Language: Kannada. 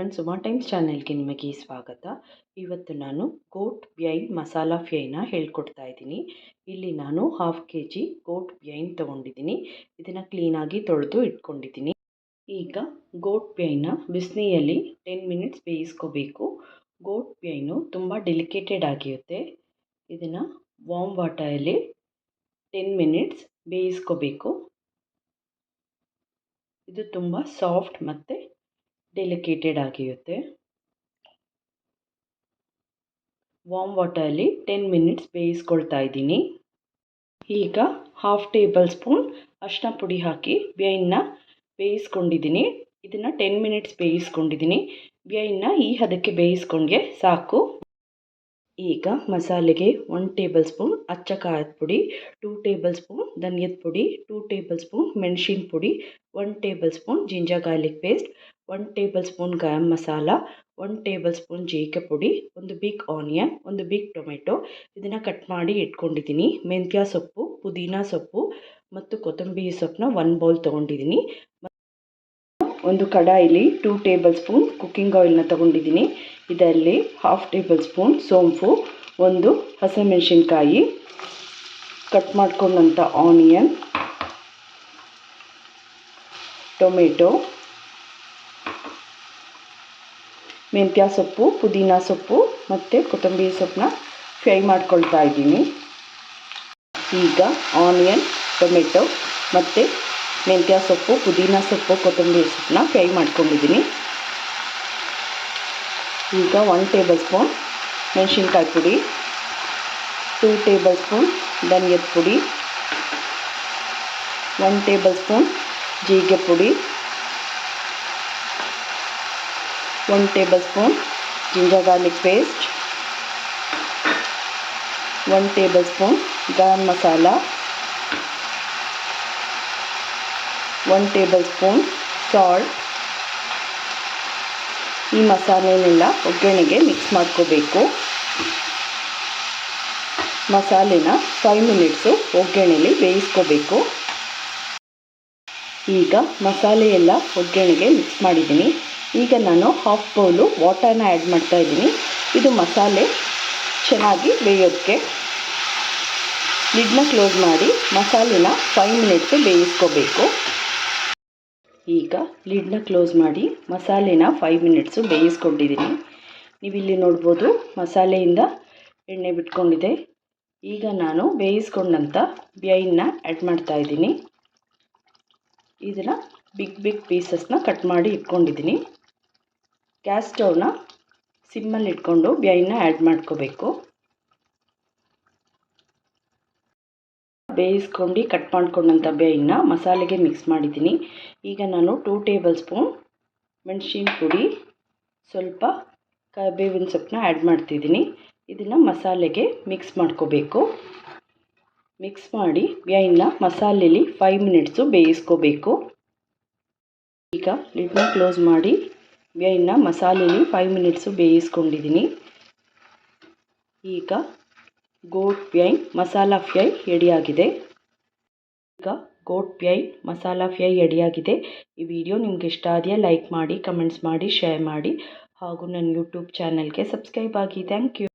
ಫ್ರೆಂಡ್ಸ್ ಸುಮಾ ಟೈಮ್ಸ್ ಚಾನೆಲ್ಗೆ ನಿಮಗೆ ಸ್ವಾಗತ. ಇವತ್ತು ನಾನು ಗೋಟ್ ಬ್ಯೈನ್ ಮಸಾಲ ಫ್ರೈನ ಹೇಳ್ಕೊಡ್ತಾ ಇದ್ದೀನಿ. ಇಲ್ಲಿ ನಾನು half K G goat brain ತೊಗೊಂಡಿದ್ದೀನಿ. ಇದನ್ನು ಕ್ಲೀನಾಗಿ ತೊಳೆದು ಇಟ್ಕೊಂಡಿದ್ದೀನಿ. ಈಗ ಗೋಟ್ ಬ್ಯೈನ ಬಿಸಿನೀರಲ್ಲಿ ಟೆನ್ ಮಿನಿಟ್ಸ್ ಬೇಯಿಸ್ಕೋಬೇಕು. ಗೋಟ್ ಬ್ಯೈನು ತುಂಬ ಡೆಲಿಕೇಟೆಡ್ ಆಗಿರುತ್ತೆ. ಇದನ್ನು ವಾಮ್ ವಾಟರಲ್ಲಿ ಟೆನ್ ಮಿನಿಟ್ಸ್ ಬೇಯಿಸ್ಕೋಬೇಕು. ಇದು ತುಂಬ ಸಾಫ್ಟ್ ಮತ್ತು ಡೆಲಿಕೇಟೆಡ್ ಆಗಿರುತ್ತೆ. ವಾಮ್ ವಾಟರಲ್ಲಿ ಟೆನ್ ಮಿನಿಟ್ಸ್ ಬೇಯಿಸ್ಕೊಳ್ತಾ ಇದ್ದೀನಿ. ಈಗ ಹಾಫ್ ಟೇಬಲ್ ಸ್ಪೂನ್ ಅರಿಶಿನ ಪುಡಿ ಹಾಕಿ ಬೇಯನ್ನ ಬೇಯಿಸ್ಕೊಂಡಿದ್ದೀನಿ. ಇದನ್ನು ಟೆನ್ ಮಿನಿಟ್ಸ್ ಬೇಯಿಸ್ಕೊಂಡಿದ್ದೀನಿ. ಬೇಯನ್ನ ಈ ಹದಕ್ಕೆ ಬೇಯಿಸ್ಕೊಂಡ್ಗೆ ಸಾಕು. ಈಗ ಮಸಾಲೆಗೆ ಒನ್ ಟೇಬಲ್ ಸ್ಪೂನ್ ಅಚ್ಚ ಖಾರದ ಪುಡಿ ಟೂ ಟೇಬಲ್ ಸ್ಪೂನ್ ಧನಿಯದ ಪುಡಿ ಟೂ ಟೇಬಲ್ ಸ್ಪೂನ್ ಮೆಣಸಿನ ಪುಡಿ one tablespoon ginger garlic paste one tablespoon garam masala one tablespoon ಜೀರಿಗೆ ಪುಡಿ, ಒಂದು ಬಿಗ್ ಆನಿಯನ್ ಒಂದು ಬಿಗ್ ಟೊಮೆಟೊ ಇದನ್ನು ಕಟ್ ಮಾಡಿ ಇಟ್ಕೊಂಡಿದ್ದೀನಿ. ಮೆಂತ್ಯ ಸೊಪ್ಪು, ಪುದೀನ ಸೊಪ್ಪು ಮತ್ತು ಕೊತ್ತಂಬರಿ ಸೊಪ್ಪನ್ನ ಒನ್ ಬೌಲ್ ತೊಗೊಂಡಿದ್ದೀನಿ. ಒಂದು ಕಡಾಯಿಲಿ ಟೂ ಟೇಬಲ್ ಸ್ಪೂನ್ ಕುಕ್ಕಿಂಗ್ ಆಯಿಲ್ನ ತೊಗೊಂಡಿದ್ದೀನಿ. ಇದರಲ್ಲಿ ಹಾಫ್ ಟೇಬಲ್ ಸ್ಪೂನ್ ಸೋಂಪು, ಒಂದು ಹಸಿಮೆಣಸಿನ್ಕಾಯಿ ಕಟ್ ಮಾಡ್ಕೊಂಡಂಥ ಆನಿಯನ್ ಟೊಮೆಟೊ ಮೆಂತ್ಯ ಸೊಪ್ಪು, ಪುದೀನ ಸೊಪ್ಪು ಮತ್ತು ಕೊತ್ತಂಬರಿ ಸೊಪ್ಪನ್ನ ಫ್ರೈ ಮಾಡ್ಕೊಳ್ತಾ ಇದ್ದೀನಿ. ಈಗ ಆನಿಯನ್, ಟೊಮೆಟೊ ಮತ್ತು ಮೆಂತ್ಯ ಸೊಪ್ಪು, ಪುದೀನ ಸೊಪ್ಪು, ಕೊತ್ತಂಬರಿ ಸೊಪ್ಪನ್ನ ಫ್ರೈ ಮಾಡ್ಕೊಂಡಿದ್ದೀನಿ. ಈಗ ಒನ್ ಟೇಬಲ್ ಸ್ಪೂನ್ ಮೆಣಸಿನ್ಕಾಯಿ ಪುಡಿ ಟೂ ಟೇಬಲ್ ಸ್ಪೂನ್ ಧನಿಯದ ಪುಡಿ ಒನ್ ಟೇಬಲ್ ಸ್ಪೂನ್ ಜೀರಿಗೆ ಪುಡಿ one tablespoon ginger garlic paste one tablespoon garam masala one tablespoon salt ಈ ಮಸಾಲೆನೆಲ್ಲ ಒಗ್ಗರಣೆಗೆ ಮಿಕ್ಸ್ ಮಾಡ್ಕೋಬೇಕು. ಮಸಾಲೆನ ಫೈವ್ ಮಿನಿಟ್ಸು ಒಗ್ಗರಣೆಯಲ್ಲಿ ಬೇಯಿಸ್ಕೋಬೇಕು. ಈಗ ಮಸಾಲೆ ಎಲ್ಲ ಒಗ್ಗರಣೆಗೆ ಮಿಕ್ಸ್ ಮಾಡಿದ್ದೀನಿ. ಈಗ ನಾನು ಹಾಫ್ ಬೌಲು ವಾಟರ್ನ ಆ್ಯಡ್ ಮಾಡ್ತಾ ಇದ್ದೀನಿ. ಇದು ಮಸಾಲೆ ಚೆನ್ನಾಗಿ ಬೇಯೋದಕ್ಕೆ ಲಿಡ್ನ ಕ್ಲೋಸ್ ಮಾಡಿ ಮಸಾಲೆನ ಫೈವ್ ಮಿನಿಟ್ಸು ಬೇಯಿಸ್ಕೋಬೇಕು. ಈಗ ಲಿಡ್ನ ಕ್ಲೋಸ್ ಮಾಡಿ ಮಸಾಲೆನ ಫೈವ್ ಮಿನಿಟ್ಸು ಬೇಯಿಸ್ಕೊಂಡಿದ್ದೀನಿ. ನೀವಿಲ್ಲಿ ನೋಡ್ಬೋದು ಮಸಾಲೆಯಿಂದ ಎಣ್ಣೆ ಬಿಟ್ಕೊಂಡಿದೆ. ಈಗ ನಾನು ಬೇಯಿಸ್ಕೊಂಡಂಥ ಬ್ಯೈನ್ನ ಆ್ಯಡ್ ಮಾಡ್ತಾಯಿದ್ದೀನಿ ಇದನ್ನು ಬಿಗ್ ಬಿಗ್ ಪೀಸಸ್ನ ಕಟ್ ಮಾಡಿ ಇಟ್ಕೊಂಡಿದ್ದೀನಿ. ಗ್ಯಾಸ್ ಸ್ಟೌವ್ನ ಸಿಮ್ಮಲ್ಲಿ ಇಟ್ಕೊಂಡು ಬೇಯನ್ನ ಆ್ಯಡ್ ಮಾಡ್ಕೋಬೇಕು. ಬೇಯಿಸ್ಕೊಂಡು ಕಟ್ ಮಾಡ್ಕೊಂಡಂಥ ಬೇಯನ್ನ ಮಸಾಲೆಗೆ ಮಿಕ್ಸ್ ಮಾಡಿದ್ದೀನಿ. ಈಗ ನಾನು ಟೂ ಟೇಬಲ್ ಸ್ಪೂನ್ ಮೆಣಸಿನ ಪುಡಿ, ಸ್ವಲ್ಪ ಕಬೇವಿನ ಸೊಪ್ಪನ್ನ ಆ್ಯಡ್ ಮಾಡ್ತಿದ್ದೀನಿ. ಇದನ್ನು ಮಸಾಲೆಗೆ ಮಿಕ್ಸ್ ಮಾಡ್ಕೋಬೇಕು. ಮಿಕ್ಸ್ ಮಾಡಿ ಬೇಯನ್ನ ಮಸಾಲೆಯಲ್ಲಿ ಫೈವ್ ಮಿನಿಟ್ಸು ಬೇಯಿಸ್ಕೋಬೇಕು. ಈಗ ಲಿಡ್ನ ಕ್ಲೋಸ್ ಮಾಡಿ ಬ್ಯೈನ್ನ ಮಸಾಲೆಲಿ ಫೈವ್ ಮಿನಿಟ್ಸು ಬೇಯಿಸ್ಕೊಂಡಿದ್ದೀನಿ. ಈಗ ಗೋಟ್ ಪ್ಯೈ ಮಸಾಲ ಫ್ರೈ ರೆಡಿಯಾಗಿದೆ ಈಗ ಗೋಟ್ ಪ್ಯೈ ಮಸಾಲ ಫ್ರೈ ರೆಡಿಯಾಗಿದೆ ಈ ವಿಡಿಯೋ ನಿಮ್ಗೆ ಇಷ್ಟ ಆದೆಯಾ ಲೈಕ್ ಮಾಡಿ ಕಮೆಂಟ್ಸ್ ಮಾಡಿ ಶೇರ್ ಮಾಡಿ. ಹಾಗೂ ನನ್ನ ಯೂಟ್ಯೂಬ್ ಚಾನಲ್ಗೆ ಸಬ್ಸ್ಕ್ರೈಬ್ ಆಗಿ. Thank you